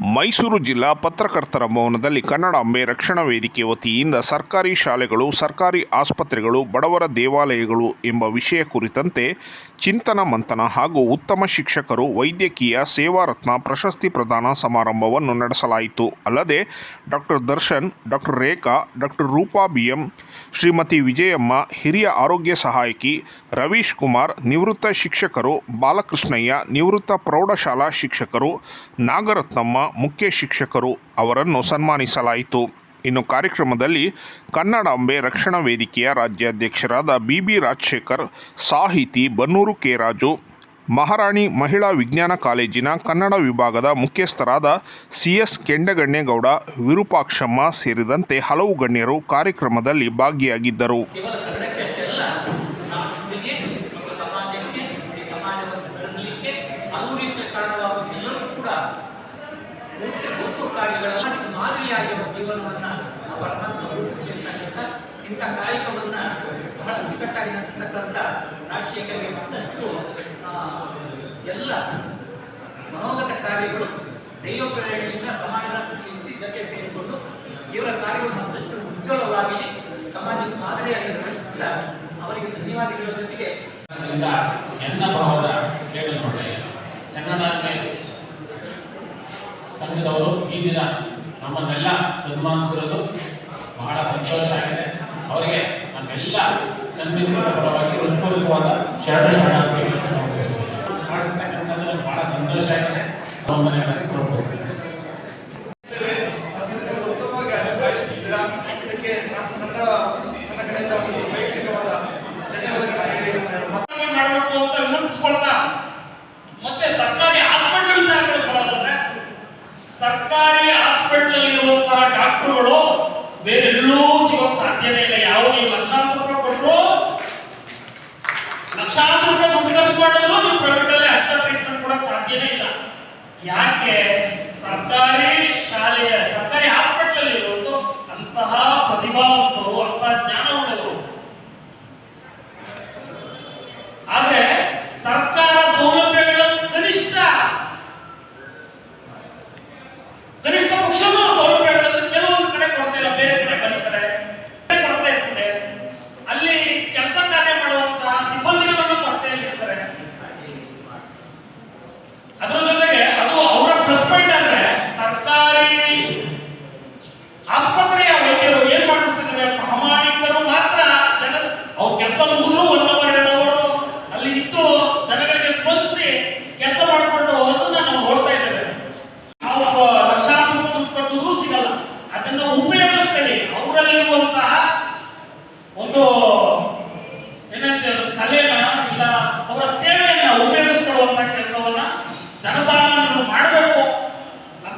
ಮೈಸೂರು ಜಿಲ್ಲಾ ಪತ್ರಕರ್ತರ ಭವನದಲ್ಲಿ ಕನ್ನಡಾಂಬೆ ರಕ್ಷಣಾ ವೇದಿಕೆ ವತಿಯಿಂದ ಸರ್ಕಾರಿ ಶಾಲೆಗಳು, ಸರ್ಕಾರಿ ಆಸ್ಪತ್ರೆಗಳು, ಬಡವರ ದೇವಾಲಯಗಳು ಎಂಬ ವಿಷಯ ಕುರಿತಂತೆ ಚಿಂತನ ಮಂಥನ ಹಾಗೂ ಉತ್ತಮ ಶಿಕ್ಷಕರು, ವೈದ್ಯಕೀಯ ಸೇವಾರತ್ನ ಪ್ರಶಸ್ತಿ ಪ್ರದಾನ ಸಮಾರಂಭವನ್ನು ನಡೆಸಲಾಯಿತು. ಅಲ್ಲದೆ doctor Darshan doctor Rekha doctor Rupa B M Shrimati Vijayamma, ಹಿರಿಯ ಆರೋಗ್ಯ ಸಹಾಯಕಿ ರವೀಶ್ ಕುಮಾರ್, ನಿವೃತ್ತ ಶಿಕ್ಷಕರು ಬಾಲಕೃಷ್ಣಯ್ಯ, ನಿವೃತ್ತ ಪ್ರೌಢಶಾಲಾ ಶಿಕ್ಷಕರು ನಾಗರತ್ನಮ್ಮ ಮುಖ್ಯ ಶಿಕ್ಷಕರು ಅವರನ್ನು ಸನ್ಮಾನಿಸಲಾಯಿತು. ಇನ್ನು ಕಾರ್ಯಕ್ರಮದಲ್ಲಿ ಕನ್ನಡಾಂಬೆ ರಕ್ಷಣಾ ವೇದಿಕೆಯ ರಾಜ್ಯಾಧ್ಯಕ್ಷರಾದ ಬಿ ಬಿ ರಾಜಶೇಖರ್, ಸಾಹಿತಿ ಬನ್ನೂರು ಕೆ ರಾಜು, ಮಹಾರಾಣಿ ಮಹಿಳಾ ವಿಜ್ಞಾನ ಕಾಲೇಜಿನ ಕನ್ನಡ ವಿಭಾಗದ ಮುಖ್ಯಸ್ಥರಾದ ಸಿ ಎಸ್ ಕೆಂಡಗಣ್ಣೇಗೌಡ, ವಿರೂಪಾಕ್ಷಮ್ಮ ಸೇರಿದಂತೆ ಹಲವು ಗಣ್ಯರು ಕಾರ್ಯಕ್ರಮದಲ್ಲಿ ಭಾಗಿಯಾಗಿದ್ದರು. ಕೇವಲ ಕಾರ್ಯಗಳೆಲ್ಲ ಮಾದರಿಯಾಗಿರುವ ಜೀವನವನ್ನ ಆ ಪರಮಾತ್ಮ ರೂಪಿಸಿರ್ತಕ್ಕಂಥ ಇಂಥ ಕಾಯಕವನ್ನ ಬಹಳ ಅಚ್ಚುಕಟ್ಟಾಗಿ ನಡೆಸತಕ್ಕಂಥ ರಾಜಶೇಖರಿಗೆ ಮತ್ತಷ್ಟು ಎಲ್ಲ ಮನೋಗತ ಕಾರ್ಯಗಳು ದೈವ ಪ್ರೇರಣೆಯಿಂದ ಸಮಾಜದ ಜೊತೆ ಸೇರಿಕೊಂಡು ಇವರ ಕಾರ್ಯಗಳು ಮತ್ತಷ್ಟು ಉಜ್ವಲವಾಗಿ ಸಮಾಜಕ್ಕೆ ಮಾದರಿಯಾಗಿ ನಿರ್ವಹಿಸಿದ ಅವರಿಗೆ ಧನ್ಯವಾದಗಳ ಜೊತೆಗೆ. ಎನ್ನ ಭಾವದ ಕನ್ನಡ ಸಂಘದವರು ಈ ದಿನ ನಮ್ಮನ್ನೆಲ್ಲ ಸನ್ಮಾನಿಸಿರೋದು ಬಹಳ ಸಂತೋಷ ಆಗಿದೆ. ಅವರಿಗೆ ನಮ್ಮೆಲ್ಲ ಸನ್ಮಿತ್ರ ಪರವಾಗಿ ಹೃತ್ಪೂರ್ವಕವಾದ ಶರಣ ನಮ್ಗೆ ಬಹಳ ಸಂತೋಷ ಆಗಿದೆ. ಸರ್ಕಾರಿ ಹಾಸ್ಪಿಟಲ್ ಇರುವಂತಹ ಡಾಕ್ಟರ್ಗಳು ಬೇರೆಲ್ಲೂ ಸಿಗೋಕ್ ಸಾಧ್ಯನೇ ಇಲ್ಲ. ಯಾವ ನೀವು ಲಕ್ಷಾಂತರ ರೂಪಾಯಿ ಕೊಟ್ಟರು ಲಕ್ಷಾಂತರ ರೂಪಾಯಿ ದುಡ್ಡು ಖರ್ಚು ಮಾಡಿದ್ರು ನೀವು ಪ್ರೈವೇಟ್ ಅಲ್ಲಿ ಅಂತ ಟ್ರೀಟ್ಮೆಂಟ್ ಕೊಡಕ್ ಸಾಧ್ಯನೇ ಇಲ್ಲ. ಯಾಕೆ? ಸರ್ಕಾರಿ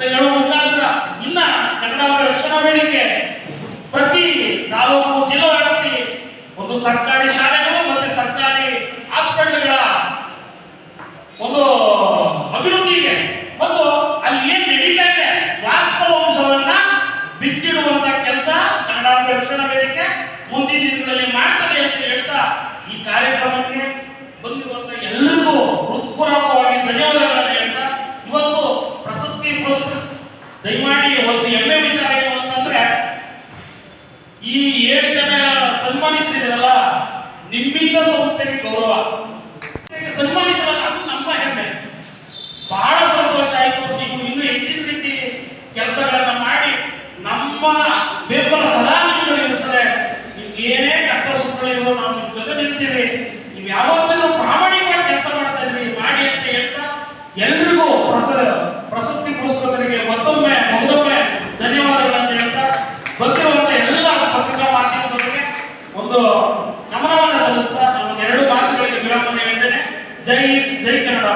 ಅಂತ ಹೇಳುವ ಮುಖಾಂತರ ಇನ್ನ ಕನ್ನಡ ರಕ್ಷಣಾ ವೇದಿಕೆ ಪ್ರತಿ ತಾಲೂಕು ಜಿಲ್ಲಾ ವ್ಯಾಪ್ತಿ ಒಂದು ಸರ್ಕಾರಿ ಶಾಲೆಗಳು ದಯಮಾಡಿ ಒಂದು ಎಮ್ಮೆ ವಿಚಾರ ಏನು ಅಂತಂದ್ರೆ ಈ ಏಳು ಜನ ಸನ್ಮಾನಿತರಿದ್ರಲ್ಲ, ನಿಮ್ಮಿಂದ ಸಂಸ್ಥೆಗೆ ಗೌರವ. ಸನ್ಮಾನಿತರಾದ ನಮ್ಮ ಹೆಮ್ಮೆ. ಬಹಳ ಸಂತೋಷ ಆಯಿತು. ನೀವು ಇನ್ನೂ ಹೆಚ್ಚಿನ ರೀತಿ ಕೆಲಸಗಳನ್ನ ಮಾಡಿ ನಮ್ಮ ಬೆಂಬಲ ಸದಾ ಒಂದು ನಮನವನ್ನು ಸಲ್ಲಿಸ್ತಾ ಎರಡು ಮಾತುಗಳಿಗೆ ವಿರಾಮನೆ ಹೇಳ್ತೇನೆ ಜೈ ಜೈ ಕನ್ನಡ